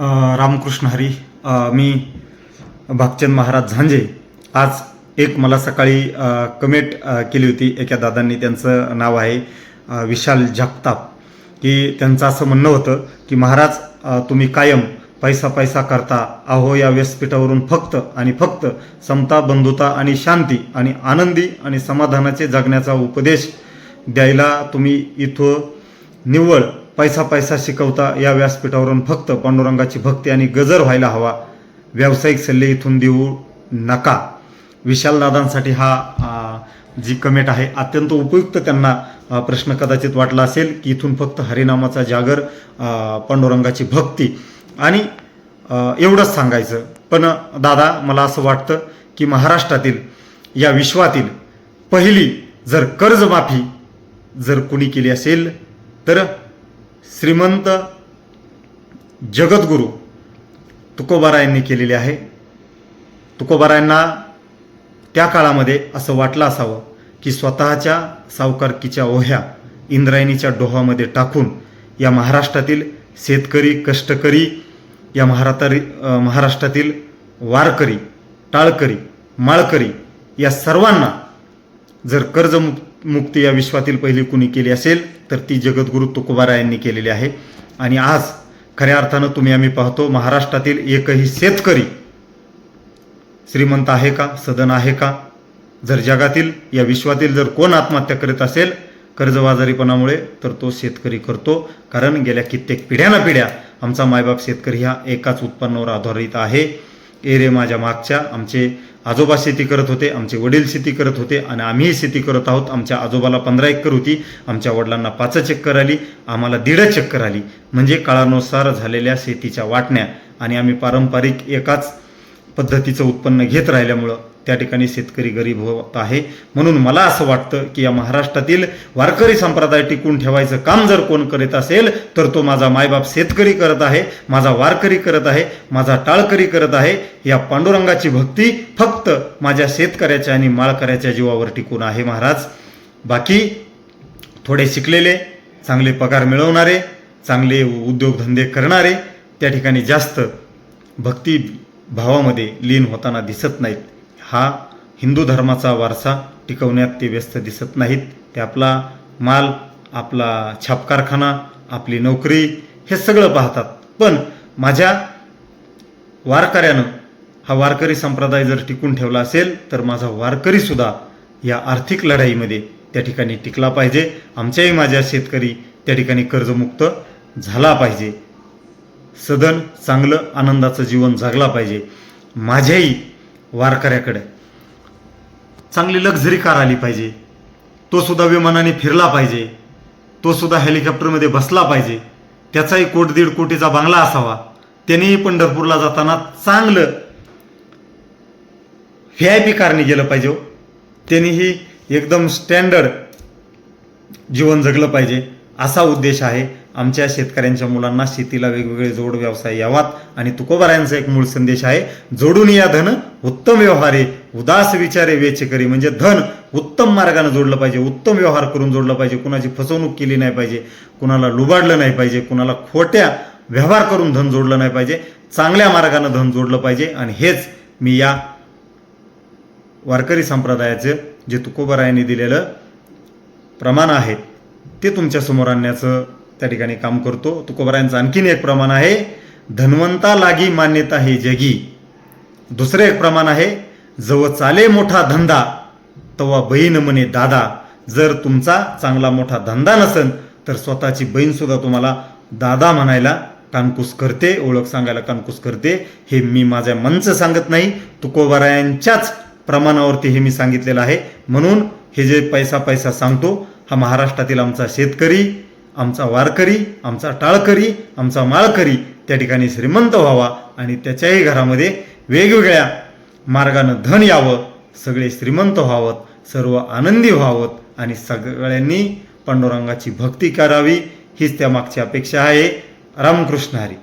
रामकृष्ण हरी मी भागचंद महाराज झांजे. आज एक मला सकाळी कमेंट केली होती. एका दादांनी त्यांचं नाव आहे विशाल जगताप. की त्यांचं असं म्हणणं होतं की महाराज तुम्ही कायम पैसा पैसा करता. अहो या व्यासपीठावरून फक्त आणि फक्त समता बंधुता आणि शांती आणि आनंदी आणि समाधानाचे जगण्याचा उपदेश द्यायला तुम्ही इथं निव्वळ पैसा पैसा शिकवता या व्यासपीठावरून फक्त पांडुरंगाची भक्ती आणि गजर व्हायला हवा. व्यावसायिक सल्ले इथून देऊ नका. विशालदादांसाठी हा जी कमेंट आहे अत्यंत उपयुक्त त्यांना प्रश्न कदाचित वाटला असेल की इथून फक्त हरिनामाचा जागर पांडुरंगाची भक्ती. आणि एवढंच सांगायचं. पण दादा मला असं वाटतं की महाराष्ट्रातील या विश्वातील पहिली जर कर्जमाफी जर कुणी केली असेल तर श्रीमंत जगद्गुरू तुकोबारायांनी केलेली आहे. तुकोबारायांना त्या काळामध्ये असं वाटलं असावं की स्वतःच्या सावकारकीच्या ओह्या इंद्रायणीच्या डोहामध्ये टाकून या महाराष्ट्रातील शेतकरी कष्टकरी या महारातारी महाराष्ट्रातील वारकरी टाळकरी माळकरी या सर्वांना जर कर्जमुक्त मुक्ती या विश्वातील पहिली कुणी केली असेल तर ती जगद्गुरू तुकोबारायांनी केलेली आहे. आणि आज खऱ्या अर्थानं तुम्ही आम्ही पाहतो महाराष्ट्रातील एकही शेतकरी श्रीमंत आहे का सदन आहे का? जर जगातील या विश्वातील जर कोण आत्महत्या करीत असेल कर्जबाजारीपणामुळे तर तो शेतकरी करतो. कारण गेल्या कित्येक पिढ्याना पिढ्या आमचा मायबाप शेतकरी हा एकाच उत्पन्नावर आधारित आहे. एरे माझ्या मागच्या आमचे आजोबा शेती करत होते आमचे वडील शेती करत होते आणि आम्हीही शेती करत आहोत. आमच्या आजोबाला पंधरा एकर होती आमच्या वडिलांना पाच चक्कर आली आम्हाला दीड चक्कर आली. म्हणजे काळानुसार झालेल्या शेतीच्या वाटण्या आणि आम्ही पारंपरिक एकाच पद्धतीचं उत्पन्न घेत राहिल्यामुळं त्या ठिकाणी शेतकरी गरीब होत आहे. म्हणून मला असं वाटतं की या महाराष्ट्रातील वारकरी संप्रदाय टिकून ठेवायचं काम जर कोण करीत असेल तर तो माझा मायबाप शेतकरी करत आहे माझा वारकरी करत आहे माझा टाळकरी करत आहे. या पांडुरंगाची भक्ती फक्त माझ्या शेतकऱ्याच्या आणि माळकऱ्याच्या जीवावर टिकून आहे महाराज. बाकी थोडे शिकलेले चांगले पगार मिळवणारे चांगले उद्योगधंदे करणारे त्या ठिकाणी जास्त भक्ती भावामध्ये लीन होताना दिसत नाहीत. हा हिंदू धर्माचा वारसा टिकवण्यात ते व्यस्त दिसत नाहीत. ते आपला माल आपला छाप कारखाना आपली नोकरी हे सगळं पाहतात. पण माझ्या वारकऱ्यानं हा वारकरी संप्रदाय जर टिकून ठेवला असेल तर माझा वारकरीसुद्धा या आर्थिक लढाईमध्ये त्या ठिकाणी टिकला पाहिजे. आमच्याही माझ्या शेतकरी त्या ठिकाणी कर्जमुक्त झाला पाहिजे. सदन चांगलं आनंदाचं जीवन जगला पाहिजे. माझ्याही वारकऱ्याकडे. चांगली लक्झरी कार आली पाहिजे. तो सुद्धा विमानाने फिरला पाहिजे. तो सुद्धा हेलिकॉप्टरमध्ये बसला पाहिजे. त्याचाही कोट दीड कोटीचा बांगला असावा. त्यानेही पंढरपूरला जाताना चांगलं व्ही आय पी कारने गेलं पाहिजे हो. त्यांनीही एकदम स्टँडर्ड जीवन जगलं पाहिजे. असा उद्देश आहे. आमच्या शेतकऱ्यांच्या मुलांना शेतीला वेगवेगळे जोड व्यवसाय यावात. आणि तुकोबारायांचा एक मूळ संदेश आहे जोडून या धन उत्तम व्यवहारे उदास विचारे वेचकरी म्हणजे धन उत्तम मार्गाने जोडलं पाहिजे उत्तम व्यवहार करून जोडलं पाहिजे. कुणाची फसवणूक केली नाही पाहिजे कुणाला लुबाडलं नाही पाहिजे कुणाला खोट्या व्यवहार करून धन जोडलं नाही पाहिजे चांगल्या मार्गानं धन जोडलं पाहिजे. आणि हेच मी या वारकरी संप्रदायाचं जे तुकोबरायांनी दिलेलं प्रमाण आहे ते तुमच्यासमोर आणण्याचं त्या ठिकाणी काम करतो. तुकोबारायांचं आणखीन एक प्रमाण आहे. धन्वंता लागी मान्यता हे जगी. दुसरं एक प्रमाण आहे. जव चाले मोठा धंदा तवा बहीण म्हणे दादा. जर तुमचा चांगला मोठा धंदा नसेल तर स्वतःची बहीणसुद्धा तुम्हाला दादा म्हणायला कानकूस करते ओळख सांगायला कानकूस करते. हे मी माझ्या मनचं सांगत नाही. तुकोबारायांच्याच प्रमाणावरती हे मी सांगितलेलं आहे. म्हणून हे जे पैसा पैसा सांगतो हा महाराष्ट्रातील आमचा शेतकरी आमचा वारकरी आमचा टाळकरी आमचा माळकरी त्या ठिकाणी श्रीमंत व्हावा आणि त्याच्याही घरामध्ये वेगवेगळ्या मार्गानं धन यावं सगळे श्रीमंत व्हावं सर्व आनंदी व्हावं आणि सगळ्यांनी पांडुरंगाची भक्ती करावी हीच त्या मागची अपेक्षा आहे. रामकृष्ण हरी.